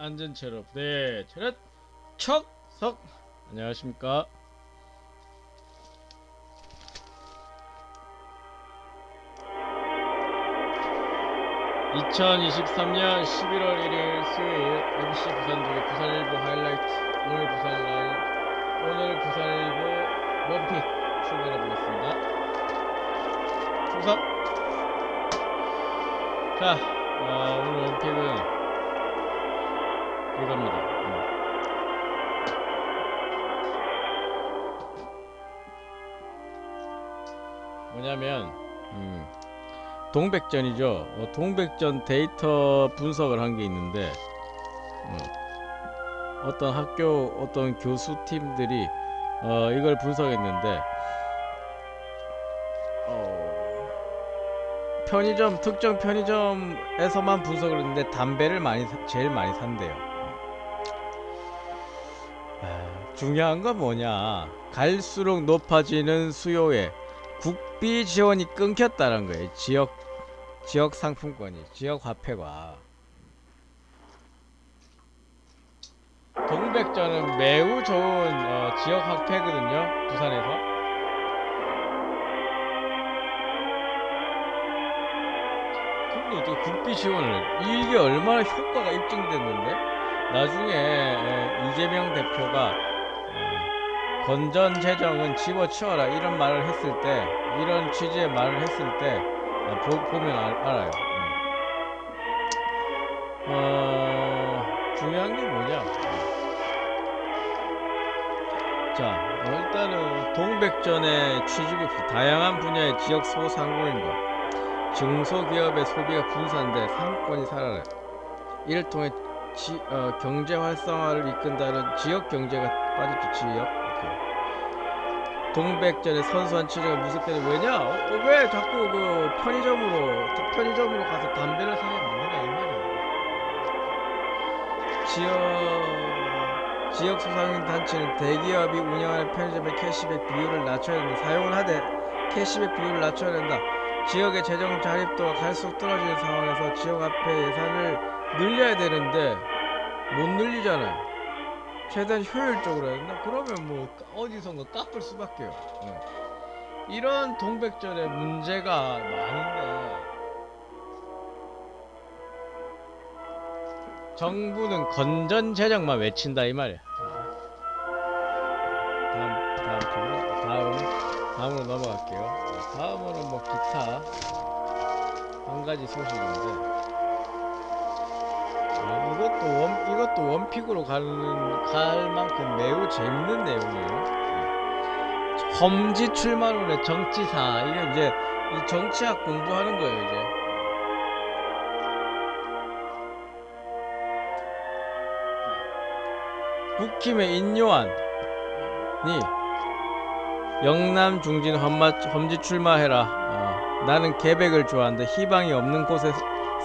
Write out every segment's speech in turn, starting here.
앉은 채로 네 차렷. 척석. 안녕하십니까. 2023년 11월 1일 수요일 MC 부산족의 부산일보 하이라이트. 오늘 부산라인 오늘 부산일보 원픽 출발해 보겠습니다. 충성 자 어, 오늘 원픽은 이겁니다 음. 뭐냐면 음, 동백전이죠. 어, 동백전 데이터 분석을 한 게 있는데 어, 어떤 학교 어떤 교수 팀들이 어, 이걸 분석했는데 어, 편의점 특정 편의점에서만 분석을 했는데 담배를 많이 사- 제일 많이 산대요. 중요한 건 뭐냐? 갈수록 높아지는 수요에 국비 지원이 끊겼다는 거예요. 지역 지역 상품권이 지역 화폐가 동백전은 매우 좋은 어, 지역 화폐거든요. 부산에서. 근데 어떻게 국비 지원을 이게 얼마나 효과가 입증됐는데 나중에 에, 이재명 대표가 어, 건전 재정은 집어치워라 이런 말을 했을 때 이런 취지의 말을 했을 때 어, 보, 보면 알, 알아요. 음. 어, 중요한 게 뭐냐? 자, 어, 일단은 동백전의 취지부터 다양한 분야의 지역 소상공인과 중소기업의 소비가 분산돼 상권이 살아나요. 이를 통해 지, 어, 경제 활성화를 이끈다는 지역 경제가 빠졌죠. 지역. 동백전의 선수한 취지가 무슨 때는 왜냐? 어, 어, 왜 자꾸 그 편의점으로 편의점으로 가서 담배를 사게 만드냐 이 말이야. 지역 지역 소상인 단체는 대기업이 운영하는 편의점의 캐시백 비율을 낮춰야 된다. 사용을 하되 캐시백 비율을 낮춰야 된다. 지역의 재정 자립도가 갈수록 떨어지는 상황에서 지역 앞에 예산을 늘려야 되는데 못 늘리잖아요. 최대한 효율적으로 해야 된다. 그러면 뭐 어디선가 깎을 수밖에요. 네. 이런 동백전에 문제가 많은데 정부는 건전 재정만 외친다 이 말이야. 다음 다음 질문 다음 다음으로 넘어갈게요. 다음으로 뭐 기타 한 가지 소식인데 어, 이것도 원 이것도 원픽으로 가는 갈 만큼 매우 재밌는 내용이에요. 험지 출마론의 정치사 이게 이제 이 정치학 공부하는 거예요 이제. 국힘의 인요한이 영남 중진 험마, 험지 출마해라. 어, 나는 계백을 좋아한다. 희망이 없는 곳에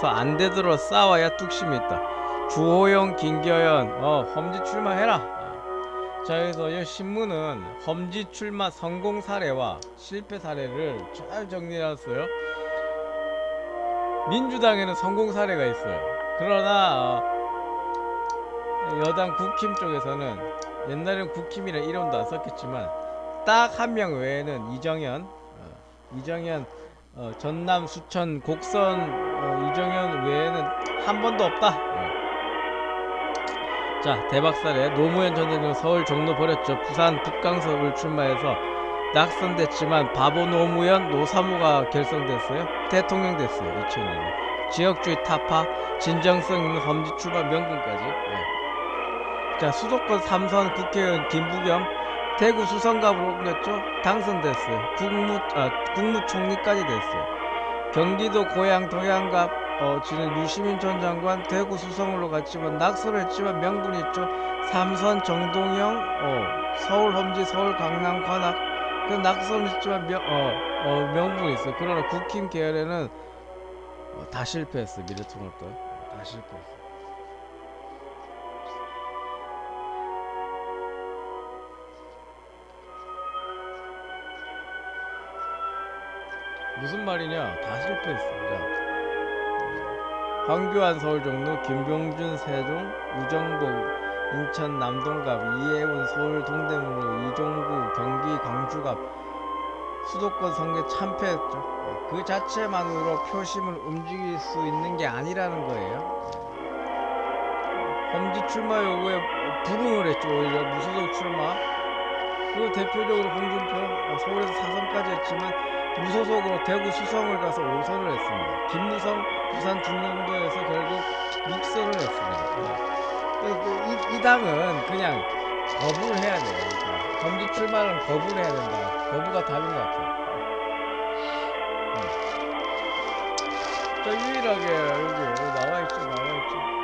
서 안 되도록 싸워야 뚝심이 있다. 주호영, 김겨연, 어, 험지 출마해라. 어. 자, 그래서 이 신문은 험지 출마 성공 사례와 실패 사례를 잘 정리해놨어요. 민주당에는 성공 사례가 있어요. 그러나 어, 여당 국힘 쪽에서는 옛날엔 국힘이라 이름도 안 썼겠지만 딱 한 명 외에는 이정현, 어, 이정현 어, 전남 수천 곡선 어, 이정현 외에는 한 번도 없다. 어. 자 대박 사례 노무현 전 대통령 서울 종로 버렸죠. 부산 북강서울 출마해서 낙선됐지만 바보 노무현 노사모가 결성됐어요. 대통령 됐어요. 2000년에 지역주의 타파 진정성 있는 험지 출마 명분까지. 예. 자 수도권 삼선 국회의원 김부겸 대구 수성갑으로 옮겼죠 당선됐어요. 국무 아 국무총리까지 됐어요. 경기도 고향 동양갑 어 지는 유시민 전 장관 대구 수성으로 갔지만 낙선을 했지만 명분이 있죠. 삼선 정동영 어 서울 험지 서울 강남 관악. 그 낙선을 했지만 명, 어, 어 명분이 있어요. 그러나 국힘 계열에는 어, 다 실패했어 미래통합도 다 실패했어 무슨 말이냐? 다 실패했어. 자, 황교안 서울 종로, 김병준 세종, 우정복 인천 남동갑, 이혜훈 서울 동대문로, 이종구 경기 광주갑 수도권 선거 참패했죠. 그 자체만으로 표심을 움직일 수 있는 게 아니라는 거예요. 험지 출마 요구에 불응을 했죠. 오히려 무소속 출마. 그 대표적으로 홍준표 어, 서울에서 사선까지 했지만 무소속으로 대구 수성을 가서 5선을 했습니다. 김무성 부산 중랑도에서 결국 6선을 했습니다. 네. 그 이, 이 당은 그냥 거부를 해야 돼요. 그러니까 정지 출마는 거부를 해야 된다. 거부가 답인 것 같아요. 음. 저 유일하게 여기, 여기 나와 있죠, 나와 있죠.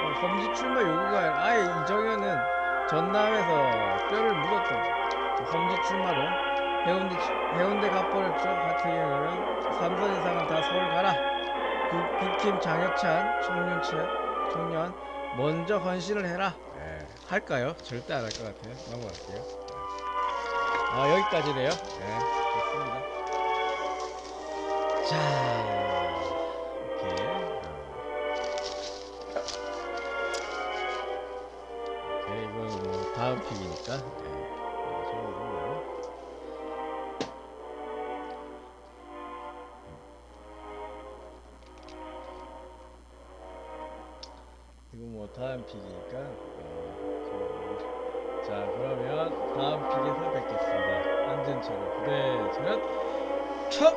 어, 검지 출마 요구가 아예 이정현은 전남에서 뼈를 묻었던 검지 출마로 해운대 해운대 가버렸죠. 같은 경우는 3선 이상은 다 서울 가라. 국, 국힘 장혁찬 청년체 청년 먼저 헌신을 해라. 예, 할까요? 절대 안 할 것 같아요. 넘어갈게요. 아 여기까지네요. 네, 좋습니다. 자, 이렇게. 어. 네, 이건 뭐 다음 픽이니까. 다음 픽이니까. 어. 자, 그러면 다음 픽에서 뵙겠습니다. 안전차로 부대 차렷 첫